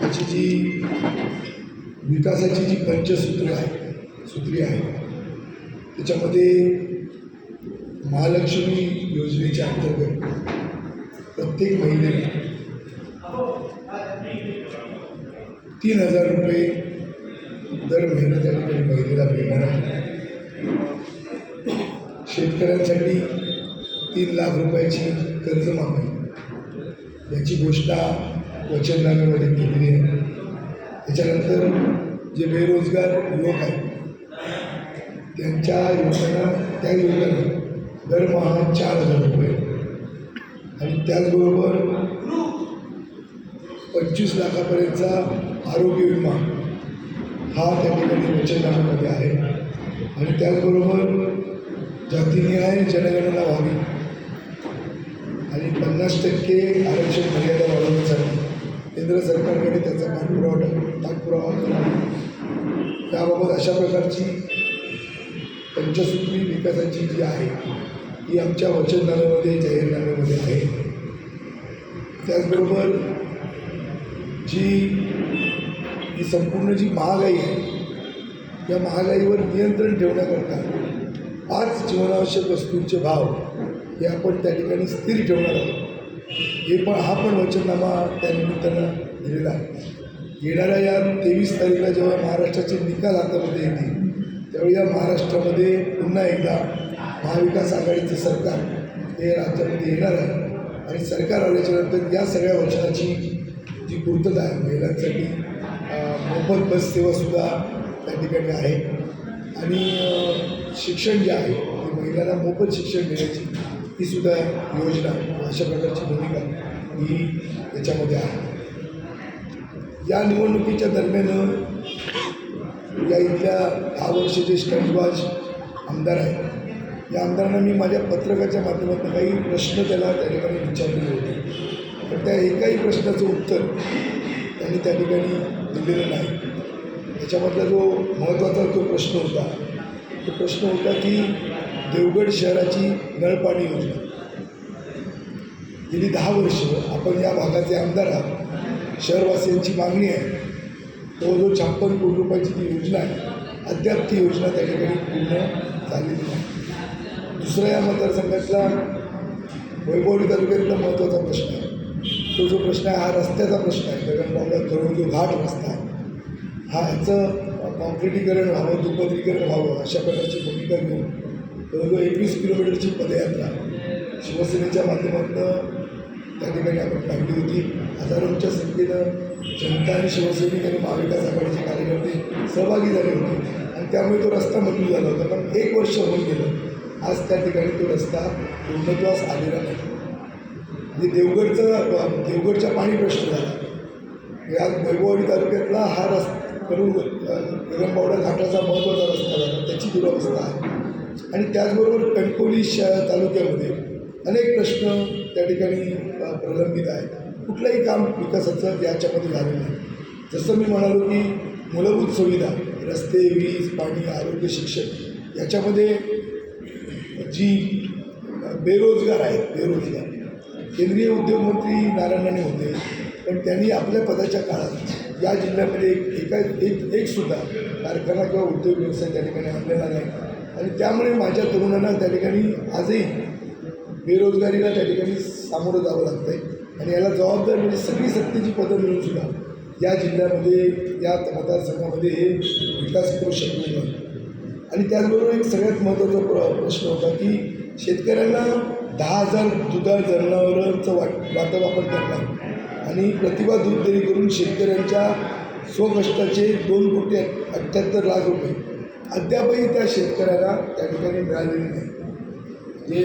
त्याची जी विकासाची जी पंचसूत्र आहे सूत्री आहे त्याच्यामध्ये महालक्ष्मी योजनेच्या अंतर्गत प्रत्येक महिलेला तीन हजार रुपये दर महिना त्या ठिकाणी महिलेला मिळणार आहे. शेतकऱ्यांसाठी तीन लाख रुपयाची कर्जमाफी याची घोषणा वचननाम्यामध्ये केलेली आहे. त्याच्यानंतर जे बेरोजगार युवक आहेत त्यांच्या युवकांना त्या युवकांना दरमहा चार हजार रुपये. आणि त्याचबरोबर पंचवीस लाखापर्यंतचा आरोग्य विमा हा त्या ठिकाणी वचननाम्यामध्ये आहे. आणि त्याचबरोबर जातीनिहाय जनगणना व्हावी. आणि पन्नास टक्के आरक्षण मर्यादा वाढवण्यासाठी केंद्र सरकारकडे त्याचा पाठपुरावा पाठपुरावा करावा त्याबाबत अशा प्रकारची पंचसूत्री विकासाची जी आहे ती आमच्या वचननाम्यामध्ये जाहीरनाम्यामध्ये आहे. त्याचबरोबर जी ही संपूर्ण जी महागाई आहे या महागाईवर नियंत्रण ठेवण्याकरता पाच जीवनावश्यक वस्तूंचे भाव हे आपण त्या ठिकाणी स्थिर ठेवणार आहोत. हे पण हा पण वचननामा त्या निमित्तानं दिलेला आहे. येणाऱ्या या तेवीस तारीखला जेव्हा महाराष्ट्राचे निकाल हातामध्ये येतील त्यावेळी या महाराष्ट्रामध्ये पुन्हा एकदा महाविकास आघाडीचं सरकार हे राज्यामध्ये येणार आहे. आणि सरकार आल्याच्यानंतर या सगळ्या वचनाची जी पूर्तता आहे महिलांसाठी मोफत बस सेवासुद्धा त्या ठिकाणी आहे. आणि शिक्षण जे आहे ते महिलांना मोफत शिक्षण देण्याची ही सुद्धा योजना अशा प्रकारची भूमिका ही याच्यामध्ये आहे. या निवडणुकीच्या दरम्यान या इथल्या दहा वर्षाचे स्टंटबाज आमदार आहेत. या आमदारांना मी माझ्या पत्रकाच्या माध्यमातून काही प्रश्न त्याला त्या ठिकाणी विचारलेले होते. पण त्या एकाही प्रश्नाचं उत्तर त्यांनी त्या ठिकाणी दिलेलं नाही. त्याच्यामधला जो महत्त्वाचा जो प्रश्न होता तो प्रश्न होता की देवगड शहराची नळपाणी योजना. गेली दहा वर्ष आपण या भागाचे आमदार आहात. शहरवासियांची मागणी आहे. जवळजवळ छप्पन कोटी रुपयाची ती योजना आहे अद्याप ती योजना त्या ठिकाणी पूर्ण झालेली नाही. दुसरा या मतदारसंघातला वैभवडी तालुक्यातला महत्त्वाचा प्रश्न आहे. तो जो प्रश्न आहे हा रस्त्याचा प्रश्न आहे. गगनबावला जवळ जो घाट रस्ता आहे. हा ह्याचं कॉन्क्रिटीकरण व्हावं दुपदरीकरण व्हावं अशा प्रकारची भूमिका घेऊन जवळजवळ एकवीस किलोमीटरची पदयात्रा शिवसेनेच्या माध्यमातून त्या ठिकाणी आपण काढली होती. हजारोंच्या संख्येनं जनता आणि शिवसैनिक आणि महाविकास आघाडीचे कार्यकर्ते सहभागी झाले होते. आणि त्यामुळे तो रस्ता मंजूर झाला होता. पण एक वर्ष होऊन गेलं. आज त्या ठिकाणी तो रस्ता पूर्णत्वास आलेला नाही. म्हणजे देवगडचा देवगडचा पाणी प्रश्न झाला. या वैभववाडी तालुक्यातला हा रस्ता करून गगनबावडा घाटाचा महत्त्वाचा रस्ता झाला त्याची दुरावस्था आहे. आणि त्याचबरोबर कणकोली श तालुक्यामध्ये अनेक प्रश्न त्या ठिकाणी प्रलंबित आहेत. कुठलंही काम विकासाचं याच्यामध्ये झालेलं नाही. जसं मी म्हणालो की मूलभूत सुविधा रस्ते वीज पाणी आरोग्य शिक्षण याच्यामध्ये जी बेरोजगार आहेत बेरोजगार. केंद्रीय उद्योगमंत्री नारायण राणे होते. पण त्यांनी आपल्या पदाच्या काळात या जिल्ह्यामध्ये एक एका एक एकसुद्धा कारखाना किंवा उद्योग व्यवसाय त्या ठिकाणी आणलेला नाही. आणि त्यामुळे माझ्या तरुणांना त्या ठिकाणी आजही बेरोजगारीला त्या ठिकाणी सामोरं जावं लागतं आहे आणि याला जबाबदार म्हणजे सगळी सत्तेची पदं मिळून सुद्धा या जिल्ह्यामध्ये या मतदारसंघामध्ये हे विकास करू शकले नाही. आणि त्याचबरोबर एक सगळ्यात महत्त्वाचा प्र प्रश्न होता की शेतकऱ्यांना दहा हजार दुधाळ जनावरांचं वाट वाटप आपण करणार. आणि प्रतिभा दूध करून शेतकऱ्यांच्या स्वकष्टाचे दोन कोटी अठ्ठ्याहत्तर लाख रुपये अद्यापही त्या शेतकऱ्याला त्या ठिकाणी मिळालेले नाही. जे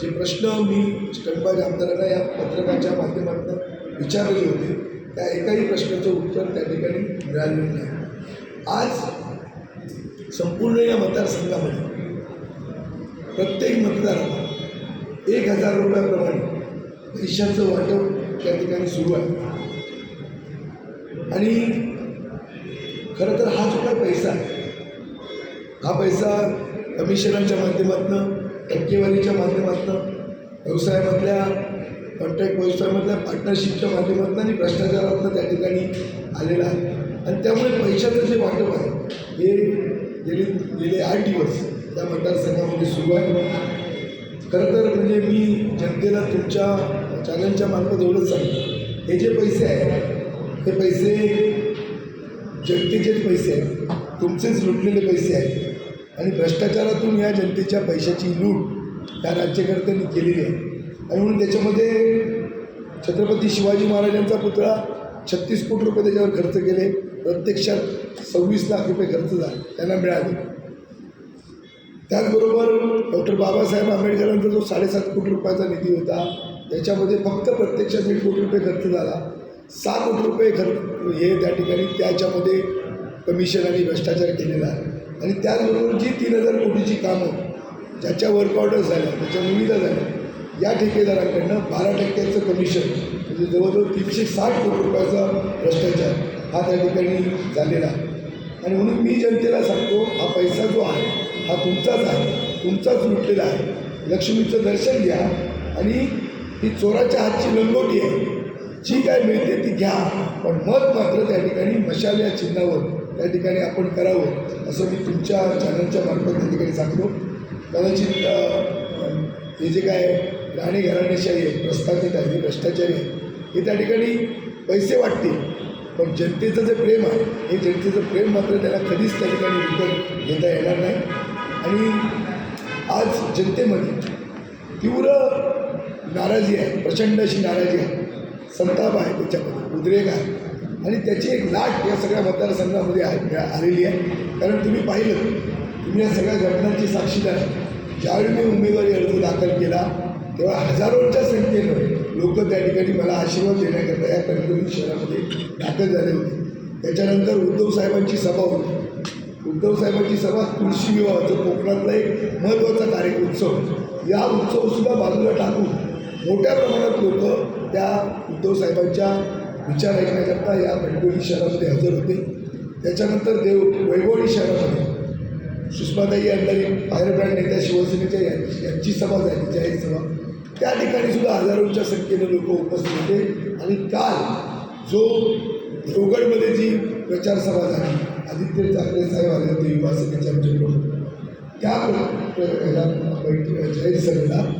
जे प्रश्न मी स्टंटबाज आमदारांना या पत्रकाच्या माध्यमातून विचारले होते त्या एकाही प्रश्नाचं उत्तर त्या ठिकाणी मिळालेलं नाही. आज संपूर्ण या मतदारसंघामध्ये प्रत्येक मतदाराला एक हजार रुपयाप्रमाणे पैशाचं वाटप त्या ठिकाणी सुरू आहे. आणि खरं तर हा जो काही पैसा आहे हा पैसा कमिशनांच्या माध्यमातून टक्केवारीच्या माध्यमातून व्यवसायामधल्या कॉन्ट्रॅक्ट व्यवसायामधल्या पार्टनरशिपच्या माध्यमातून आणि भ्रष्टाचारातनं त्या ठिकाणी आलेला आहे. आणि त्यामुळे पैशाचं जे वाटप आहे हे गेले गेले आठ दिवस त्या मतदारसंघामध्ये सुरू आहे. खरं तर म्हणजे मी जनतेला तुमच्या चॅनलच्या मार्फत एवढंच सांगतो हे जे पैसे आहेत हे पैसे जनतेचेच पैसे आहेत. तुमचेच लुटलेले पैसे आहेत. आणि भ्रष्टाचारातून या जनतेच्या पैशाची लूट या राज्यकर्त्यांनी केलेली आहे. आणि म्हणून त्याच्यामध्ये छत्रपती शिवाजी महाराजांचा पुतळा छत्तीस कोटी रुपये त्याच्यावर खर्च केले. प्रत्यक्षात सव्वीस लाख रुपये खर्च झाले. त्यांना मिळाले. त्याचबरोबर डॉक्टर बाबासाहेब आंबेडकरांचा जो साडेसात कोटी रुपयाचा निधी होता त्याच्यामध्ये फक्त प्रत्यक्षात दीड कोटी रुपये खर्च झाला. सहा कोटी रुपये खर्च हे त्या ठिकाणी त्याच्यामध्ये कमिशन आणि भ्रष्टाचार केलेला आहे. आणि त्याचबरोबर जी तीन हजार कोटीची कामं ज्याच्या वर्क ऑर्डर झाल्या त्याच्या निविदा झाल्या या ठेकेदारांकडनं बारा टक्क्याचं कमिशन म्हणजे जवळजवळ तीनशे साठ कोटी रुपयाचा भ्रष्टाचार हा त्या ठिकाणी झालेला आहे. आणि म्हणून मी जनतेला सांगतो हा पैसा जो आहे हा तुमचाच आहे तुमचाच लुटलेला आहे. लक्ष्मीचं दर्शन घ्या आणि ही चोराच्या हातची लंगोटी आहे. जी काय मिळते ती घ्या. पण मत मात्र त्या ठिकाणी मशाल या चिन्हावर त्या ठिकाणी आपण करावं असं मी तुमच्या चॅनलच्या मार्फत त्या ठिकाणी सांगतो. कदाचित हे जे काय राणे घराण्याशाही आहे प्रस्थापित आहे हे भ्रष्टाचारी आहे हे त्या ठिकाणी पैसे वाटतील. पण जनतेचं जे प्रेम आहे हे जनतेचं प्रेम मात्र त्याला कधीच त्या ठिकाणी विकत घेता येणार नाही. आणि आज जनतेमध्ये तीव्र नाराजी आहे प्रचंड अशी नाराजी आहे. संताप आहे त्याच्यामध्ये उद्रेक आहे. आणि त्याची एक लाट या सगळ्या मतदारसंघामध्ये आलेली आहे. कारण तुम्ही पाहिलं तुम्ही या सगळ्या घटनांची साक्षीदार ज्यावेळी मी उमेदवारी अर्ज दाखल केला तेव्हा हजारोंच्या संख्येनं लोक त्या ठिकाणी मला आशीर्वाद देण्याकरता या कणकवली शहरामध्ये दाखल झाले होते. त्याच्यानंतर उद्धव साहेबांची सभा होती. उद्धव साहेबांची सभा तुळशी विवाहाचं कोकणातला एक महत्त्वाचा कार्य उत्सव. या उत्सवसुद्धा बाजूला टाकून मोठ्या प्रमाणात लोक त्या उद्धव साहेबांच्या विचार ऐकण्याकरता या कणकवली शहरामध्ये हजर होते. त्याच्यानंतर देव वैभवडी शहरामध्ये सुषमाताई अंधारी फायर ब्रँड नेत्या शिवसेनेच्या यांची यांची सभा झाली जाहीर सभा. त्या ठिकाणी सुद्धा हजारोंच्या संख्येने लोक उपस्थित होते. आणि काल जो देवगडमध्ये जी प्रचारसभा झाली आदित्य ठाकरे साहेब आले होते युवा सेनेचे आमचे प्रमुख. त्या बैठ- जाहीर सभेला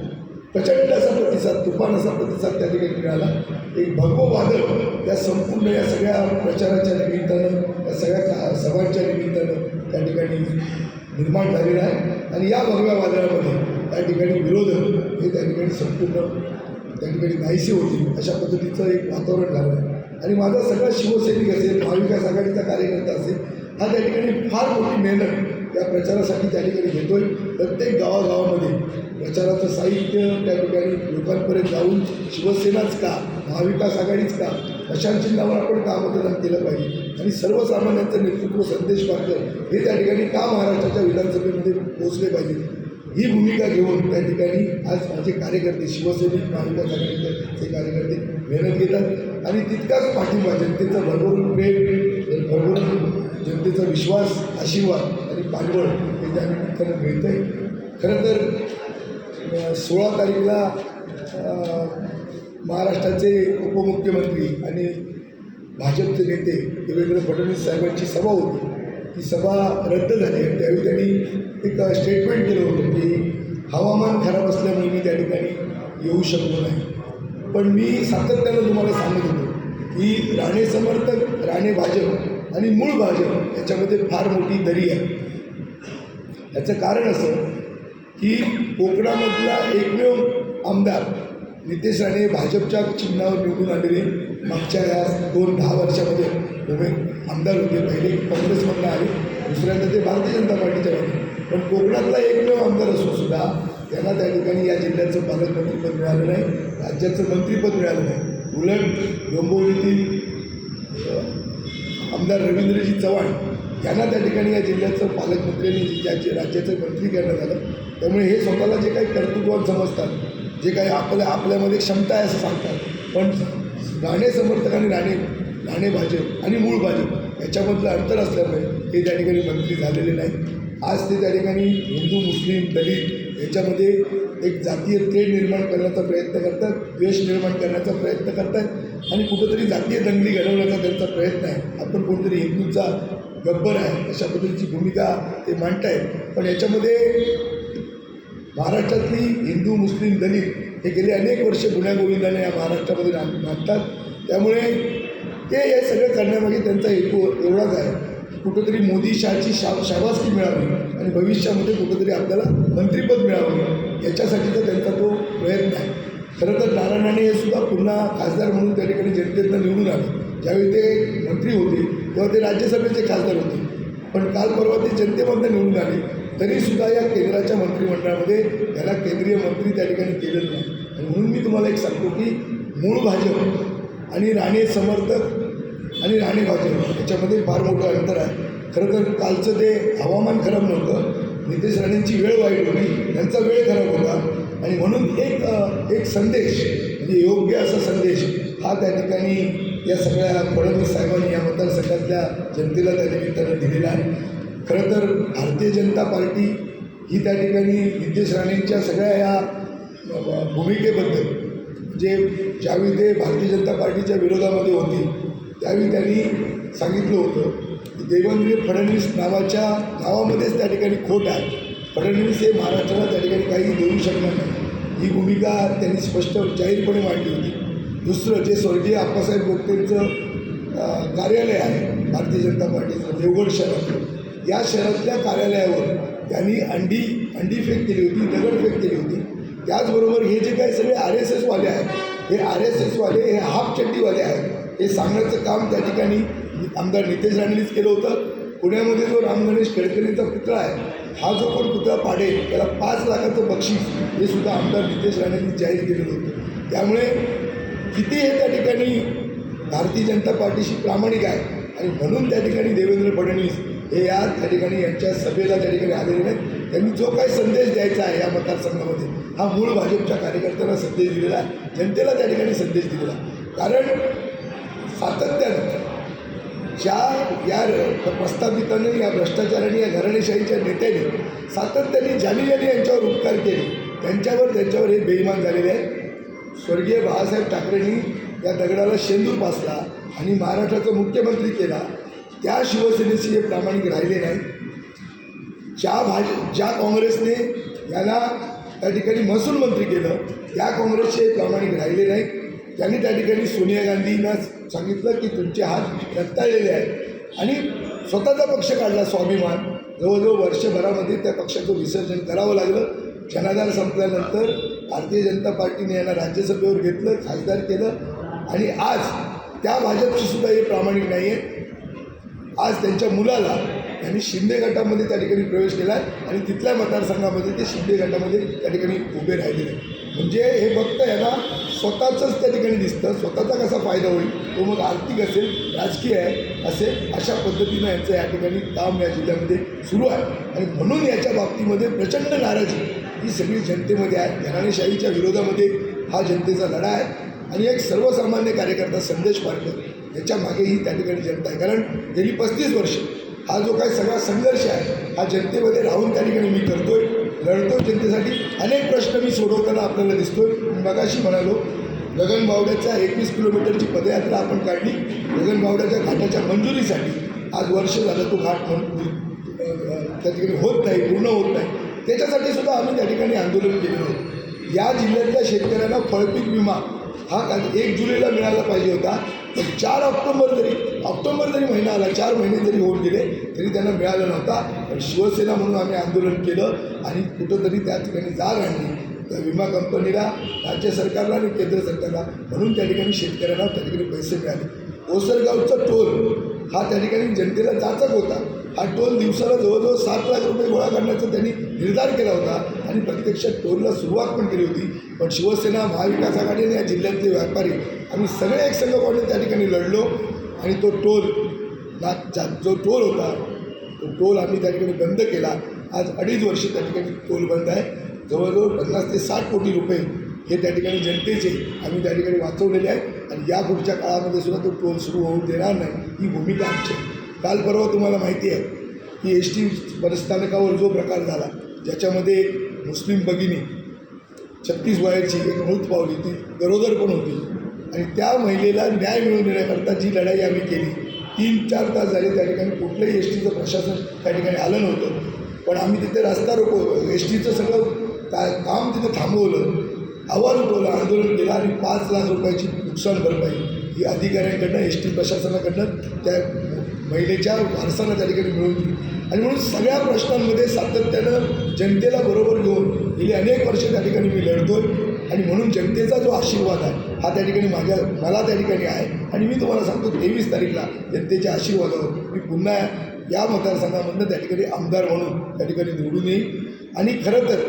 प्रचंड असा प्रतिसाद तुफान असा प्रतिसाद त्या ठिकाणी मिळाला. एक भगवं वादळ या संपूर्ण या सगळ्या प्रचाराच्या निमित्तानं या सगळ्या का सभांच्या निमित्तानं त्या ठिकाणी निर्माण झालेला आहे. आणि या भगव्या वादळामध्ये त्या ठिकाणी विरोधक हे त्या ठिकाणी संपूर्ण त्या ठिकाणी नाहीसे होतील अशा पद्धतीचं एक वातावरण झालं आहे. आणि माझा सगळा शिवसैनिक असेल महाविकास आघाडीचा कार्यकर्ता असेल हा त्या ठिकाणी फार मोठी मेहनत या प्रचारासाठी त्या ठिकाणी घेतोय. प्रत्येक गावागावामध्ये प्रचाराचं साहित्य त्या ठिकाणी लोकांपर्यंत जाऊन शिवसेनाच का? महाविकास आघाडीच का? अशा चिन्हावर आपण का मतदान केलं पाहिजे? आणि सर्वसामान्यांचं नेतृत्व संदेश पारकर हे त्या ठिकाणी का महाराष्ट्राच्या विधानसभेमध्ये पोहोचले पाहिजे? ही भूमिका घेऊन त्या ठिकाणी आज माझे कार्यकर्ते शिवसैनिक महाविकास आघाडीचे कार्यकर्ते मेहनत घेतात. आणि तितकाच पाठिंबा जनतेचा भरभरून प्रेम भरभरून जनतेचा विश्वास आशीर्वाद आणि पाठबळ हे त्यांना मिळतं आहे खरं तर सोळा तारीखला महाराष्ट्राचे उपमुख्यमंत्री आणि भाजपचे नेते देवेंद्र फडणवीस साहेबांची सभा होती. ती सभा रद्द झाली आणि त्यावेळी त्यांनी एक स्टेटमेंट केलं होतं की हवामान खराब असल्यामुळे मी त्या ठिकाणी येऊ शकलो नाही. पण मी सातत्यानं तुम्हाला सांगत होतो की राणे समर्थक राणे भाजप आणि मूळ भाजप याच्यामध्ये फार मोठी दरी आहे. याचं कारण असं की कोकणामधला एकमेव आमदार नितेश राणे भाजपच्या चिन्हावर निवडून आलेले मागच्या या दोन दहा वर्षामध्ये उभे आमदार होते. पहिले काँग्रेसमधनं आले दुसऱ्यांदा ते भारतीय जनता पार्टीच्या होते पण कोकणातला एकमेव आमदार असून सुद्धा त्यांना त्या ठिकाणी या जिल्ह्याचं पालकमंत्रीपद मिळालं नाही राज्याचं मंत्रीपद मिळालं नाही. उलट डोंबिवलीतील आमदार रवींद्रजी चव्हाण यांना त्या ठिकाणी या जिल्ह्याचं पालकमंत्र्यांनी जिल्ह्याचे राज्याचं मंत्री करण्यात आलं त्यामुळे हे स्वतःला जे काही कर्तृत्वात समजतात जे काही आपल्या आपल्यामध्ये क्षमता आहे असं सांगतात. पण राणे समर्थक आणि राणे राणे भाजप आणि मूळ भाजप याच्यामधलं अंतर असल्यामुळे हे त्या ठिकाणी मंत्री झालेले नाही आज ते त्या ठिकाणी हिंदू मुस्लिम दलित याच्यामध्ये एक जातीय तेढ निर्माण करण्याचा प्रयत्न करतात द्वेष निर्माण करण्याचा प्रयत्न करतात. आणि कुठंतरी जातीय दंगली घडवण्याचा त्यांचा प्रयत्न आहे. आपण कोणतरी हिंदूंचा गब्बर आहे अशा पद्धतीची भूमिका ते मांडत आहेत पण याच्यामध्ये महाराष्ट्रातली हिंदू मुस्लिम दलित हे गेले अनेक वर्ष गुण्यागोविंदाने या महाराष्ट्रामध्ये नांद नांदतात. त्यामुळे ते हे सगळं करण्यामागे त्यांचा हेतू एवढाच आहे. कुठंतरी मोदी शहाची शा शाबासकी मिळावी आणि भविष्यामध्ये कुठंतरी आपल्याला मंत्रिपद मिळावं याच्यासाठीचा त्यांचा तो प्रयत्न आहे. खरं तर नारायण राणे हे सुद्धा पुन्हा खासदार म्हणून त्या ठिकाणी जनतेतनं निवडून आले. ज्यावेळी ते मंत्री होते तेव्हा ते राज्यसभेचे खासदार होते. पण काल परवा ते जनतेमधनं निवडून आले. तरीसुद्धा या केंद्राच्या मंत्रिमंडळामध्ये त्याला केंद्रीय मंत्री त्या ठिकाणी केलेलं नाही. आणि म्हणून मी तुम्हाला एक सांगतो की मूळ भाजप आणि राणे समर्थक आणि राणे भाजप याच्यामध्ये फार मोठं अंतर आहे. खरं तर कालचं ते हवामान खराब नव्हतं. नितेश राणेंची वेळ वाईट होती. त्यांचा वेळ खराब होता. आणि म्हणून एक एक संदेश म्हणजे योग्य असा संदेश हा त्या ठिकाणी या सगळ्या फडणवीस साहेबांनी या मतदारसंघातल्या जनतेला त्या निमित्तानं दिलेला आहे. खरं तर भारतीय जनता पार्टी ही त्या ठिकाणी नितेश राणेंच्या सगळ्या या भूमिकेबद्दल जे ज्यावेळी ते भारतीय जनता पार्टीच्या विरोधामध्ये होते त्यावेळी त्यांनी सांगितलं होतं की देवेंद्र फडणवीस नावाच्या नावामध्येच त्या ठिकाणी खोट आहे. फडणवीस हे महाराष्ट्राला त्या ठिकाणी काही देऊ शकणार नाही. ही भूमिका त्यांनी स्पष्ट जाहीरपणे मांडली होती. दुसरं जे स्वर्गीय आप्पासाहेब गोगटेंचं कार्यालय आहे भारतीय जनता पार्टीचं देवगड शहरात या शहरातल्या कार्यालयावर त्यांनी अंडी अंडी फेक केली होती दगडफेक केली होती. त्याचबरोबर हे जे काही सगळे आर एस एसवाले आहेत हे आर एस एसवाले हे हाफ चड्डीवाले आहेत हे सांगण्याचं काम त्या ठिकाणी आमदार नितेश राणेंनीच केलं होतं. पुण्यामध्ये जो राम गणेश गडकरींचा पुतळा आहे हा जो पण पुतळा पाडेल त्याला पाच लाखाचं बक्षीस हे सुद्धा आमदार नितेश राणेंनी जाहीर केलेलं होतं. त्यामुळे किती हे त्या ठिकाणी भारतीय जनता पार्टीशी प्रामाणिक आहे आणि म्हणून त्या ठिकाणी देवेंद्र फडणवीस हे या त्या ठिकाणी यांच्या सभेला त्या ठिकाणी आलेले नाहीत. त्यांनी जो काही संदेश द्यायचा आहे या मतदारसंघामध्ये हा मूळ भाजपच्या कार्यकर्त्यांना संदेश दिलेला आहे. जनतेला त्या ठिकाणी संदेश दिलेला कारण सातत्यानं ज्या या र- प्रस्थापितांनी या भ्रष्टाचाराने या घराणेशाहीच्या नेत्याने सातत्याने ज्यांनी ज्यांनी यांच्यावर उपकार केले. त्यांच्यावर त्यांच्यावर हे बेईमान झालेले आहे स्वर्गीय बाळासाहेब ठाकरेंनी या दगडाला शेंदूर पासला आणि महाराष्ट्राचा मुख्यमंत्री केला. त्या शिवसेनेशी हे प्रामाणिक राहिले नाही. ज्या भाज ज्या काँग्रेसने याला त्या ठिकाणी महसूल मंत्री केलं त्या काँग्रेसचे हे प्रामाणिक राहिले नाही त्यांनी त्या ठिकाणी सोनिया गांधींनाच सांगितलं की तुमचे हात रक्ताळलेले आहेत. आणि स्वतःचा पक्ष काढला स्वाभिमान. जवळजवळ वर्षभरामध्ये त्या पक्षाचं विसर्जन करावं लागलं. जनाधार संपल्यानंतर भारतीय जनता पार्टीने यांना राज्यसभेवर घेतलं खासदार केलं. आणि आज त्या भाजपची सुद्धा हे प्रामाणिक नाही आहे. आज त्यांच्या मुलाला त्यांनी शिंदे गटामध्ये त्या ठिकाणी प्रवेश केला आहे आणि तिथल्या मतदारसंघामध्ये ते शिंदे गटामध्ये त्या ठिकाणी उभे राहिलेले आहेत. म्हणजे हे फक्त याला स्वतःचंच त्या ठिकाणी दिसतं. स्वतःचा कसा फायदा होईल? तो मग आर्थिक असेल राजकीय आहे असेल अशा पद्धतीनं यांचं या ठिकाणी काम या जिल्ह्यामध्ये सुरू आहे. आणि म्हणून याच्या बाबतीमध्ये प्रचंड नाराजी ही सगळी जनतेमध्ये आहे. घराणेशाहीच्या विरोधामध्ये हा जनतेचा लढा आहे. आणि एक सर्वसामान्य कार्यकर्ता संदेश पाटकर याच्या मागेही त्या ठिकाणी जनता आहे. कारण गेली पस्तीस वर्ष हा जो काही सगळा संघर्ष आहे हा जनतेमध्ये राहून त्या ठिकाणी मी करतोय. लढतो जनतेसाठी अनेक प्रश्न मी सोडवताना आपल्याला दिसतोय. मगाशी म्हणालो गगनबावड्याच्या एकवीस किलोमीटरची पदयात्रा आपण काढली. गगनबावड्याच्या घाटाच्या मंजुरीसाठी आज वर्ष झालं तो घाट म्हणून त्या ठिकाणी होत नाही पूर्ण होत नाही. त्याच्यासाठी सुद्धा आम्ही त्या ठिकाणी आंदोलन केलेलं होतं. या जिल्ह्यातल्या शेतकऱ्यांना फळपीक विमा हा एक जुलैला मिळाला पाहिजे होता. तर चार ऑक्टोबर जरी ऑक्टोबर जरी महिना आला चार महिने जरी होऊन गेले तरी त्यांना मिळाला नव्हता. पण शिवसेना म्हणून आम्ही आंदोलन केलं आणि कुठंतरी त्या ठिकाणी जाग आणली. त्या विमा कंपनीला राज्य सरकारला आणि केंद्र सरकारला. म्हणून त्या ठिकाणी शेतकऱ्यांना त्या ठिकाणी पैसे मिळाले. ओसरगावचा टोल हा त्या ठिकाणी जनतेला जाचक होता. हा टोल दिवसाला जवळजवळ सात लाख रुपये गोळा करण्याचा त्यांनी निर्धार केला होता. आणि प्रत्यक्षात टोलला सुरुवात पण केली होती. पण शिवसेना महाविकास आघाडी आणि या जिल्ह्यातले व्यापारी आम्ही सगळे एक संघ पाडून त्या ठिकाणी लढलो. आणि तो टोल ना जो टोल होता तो टोल आम्ही त्या ठिकाणी बंद केला. आज अडीच वर्ष त्या ठिकाणी टोल बंद आहे. जवळजवळ पन्नास ते साठ कोटी रुपये हे त्या ठिकाणी जनतेचे आम्ही त्या ठिकाणी वाचवलेले आहे आणि या पुढच्या काळामध्ये सुद्धा तो टोल सुरू होऊ देणार नाही ही भूमिका आमची आहे. काल परवा तुम्हाला माहिती आहे की एस टी बसस्थानकावर जो प्रकार झाला ज्याच्यामध्ये मुस्लिम भगिनी छत्तीस वयाची एक मृत पावली ती गरोदर पण होती. आणि त्या महिलेला न्याय मिळवून देण्याकरता जी लढाई आम्ही केली तीन चार तास झाले त्या ठिकाणी कुठलंही एस टीचं प्रशासन त्या ठिकाणी आलं नव्हतं. पण आम्ही तिथे रस्ता रोको एस टीचं सगळं का काम तिथं थांबवलं. आवाज उठवला आंदोलन केलं आणि पाच लाख रुपयाची नुकसान भरपाई ही अधिकाऱ्यांकडनं एस टी प्रशासनाकडनं त्या महिलेच्या वारसांना त्या ठिकाणी मिळवून दिली. आणि म्हणून सगळ्या प्रश्नांमध्ये सातत्यानं जनतेला बरोबर घेऊन गेली अनेक वर्ष त्या ठिकाणी मी लढतोय. आणि म्हणून जनतेचा जो आशीर्वाद आहे हा त्या ठिकाणी माझ्या मला त्या ठिकाणी आहे. आणि मी तुम्हाला सांगतो तेवीस तारीखला जनतेच्या आशीर्वादावर मी पुन्हा या मतदारसंघामधनं त्या ठिकाणी आमदार म्हणून त्या ठिकाणी निवडून येईल आणि खरं तर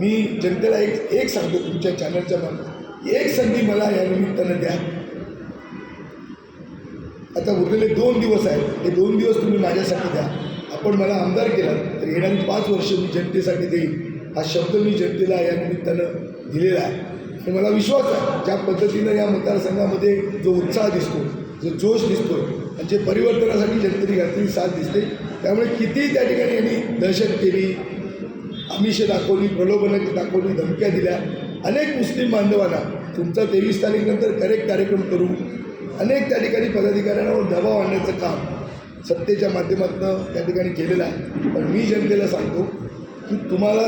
मी जनतेला एक एक सांगतो तुमच्या चॅनलच्या मार्फत. एक संधी मला या निमित्तानं द्या. आता उरलेले दोन दिवस आहेत. हे दोन दिवस तुम्ही माझ्यासाठी द्या. आपण मला आमदार केला. तर येणारी पाच वर्ष मी जनतेसाठी देईन. हा शब्द मी जनतेला या निमित्तानं दिलेला आहे. आणि मला विश्वास आहे. ज्या पद्धतीनं या मतदारसंघामध्ये जो उत्साह दिसतो जो जोश दिसतो आणि जे परिवर्तनासाठी जनतेने घातलेली साथ दिसते त्यामुळे कितीही त्या ठिकाणी यांनी दहशत केली आमिष दाखवली प्रलोभनं दाखवली धमक्या दिल्या अनेक मुस्लिम बांधवांना तुमचा तेवीस तारीखनंतर करेक्ट कार्यक्रम करू अनेक त्या ठिकाणी पदाधिकाऱ्यांवर दबाव आणण्याचं काम सत्तेच्या माध्यमातून त्या ठिकाणी केलेलं आहे. पण मी जनतेला सांगतो की तुम्हाला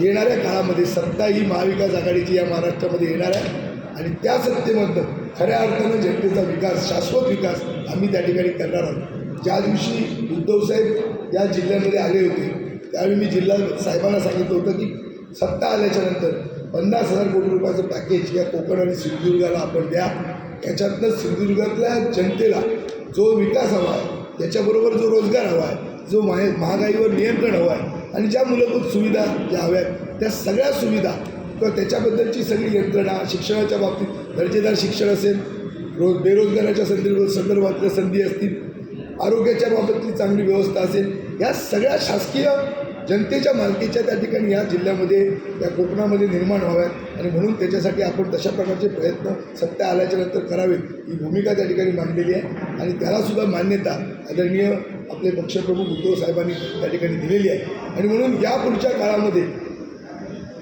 येणाऱ्या काळामध्ये सत्ता ही महाविकास आघाडीची या महाराष्ट्रामध्ये येणार आहे. आणि त्या सत्तेमधनं खऱ्या अर्थानं जनतेचा विकास शाश्वत विकास आम्ही त्या ठिकाणी करणार आहोत. ज्या दिवशी उद्धवसाहेब या जिल्ह्यामध्ये आले होते त्यावेळी मी जिल्हा साहेबांना सांगितलं होतं की सत्ता आल्याच्यानंतर पन्नास हजार कोटी रुपयाचं पॅकेज या कोकण आणि सिंधुदुर्गाला आपण द्या. त्याच्यातनं सिंधुदुर्गातल्या जनतेला जो विकास हवा आहे त्याच्याबरोबर जो रोजगार हवा आहे जो माहे महागाईवर नियंत्रण हवं आहे आणि ज्या मूलभूत सुविधा ज्या हव्या आहेत त्या सगळ्या सुविधा किंवा त्याच्याबद्दलची सगळी यंत्रणा शिक्षणाच्या बाबतीत दर्जेदार शिक्षण असेल रोज बेरोजगाराच्या संदर्भात संदर्भातल्या संधी असतील आरोग्याच्या बाबतली चांगली व्यवस्था असेल या सगळ्या शासकीय जनतेच्या मालकीच्या त्या ठिकाणी या जिल्ह्यामध्ये या कोकणामध्ये निर्माण व्हाव्यात आणि म्हणून त्याच्यासाठी आपण तशा प्रकारचे प्रयत्न सत्ता आल्याच्यानंतर करावेत ही भूमिका त्या ठिकाणी मांडलेली आहे. आणि त्यालासुद्धा मान्यता आदरणीय आपले पक्षप्रमुख उद्धव साहेबांनी त्या ठिकाणी दिलेली आहे. आणि म्हणून या पुढच्या काळामध्ये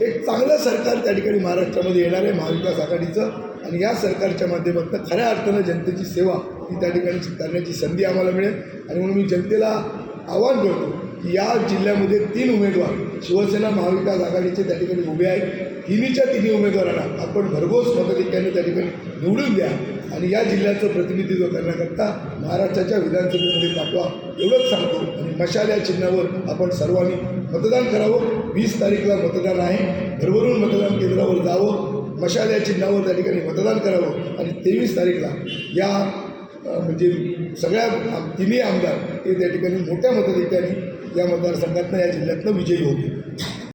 एक चांगलं सरकार त्या ठिकाणी महाराष्ट्रामध्ये येणार आहे महाविकास आघाडीचं. आणि या सरकारच्या माध्यमातून खऱ्या अर्थानं जनतेची सेवा ही त्या ठिकाणी करण्याची संधी आम्हाला मिळेल. आणि म्हणून मी जनतेला आवाहन करतो की या जिल्ह्यामध्ये तीन उमेदवार शिवसेना महाविकास आघाडीचे त्या ठिकाणी उभे आहेत. तिन्हीच्या तिन्ही उमेदवारांना आपण भरघोस मताधिक्याने त्या ठिकाणी निवडून द्या. आणि या जिल्ह्याचं प्रतिनिधित्व करण्याकरता महाराष्ट्राच्या विधानसभेमध्ये पाठवा एवढंच सांगतो. आणि मशाल या चिन्हावर आपण सर्वांनी मतदान करावं. वीस तारीखला मतदान आहे. घरभरून मतदान केंद्रावर जावं. मशाल या चिन्हावर त्या ठिकाणी मतदान करावं. आणि तेवीस तारीखला या म्हणजे सगळ्या तिन्ही आमदार हे त्या ठिकाणी मोठ्या मताधिक्याने या मतदारसंघातनं या जिल्ह्यातनं विजयी होतील.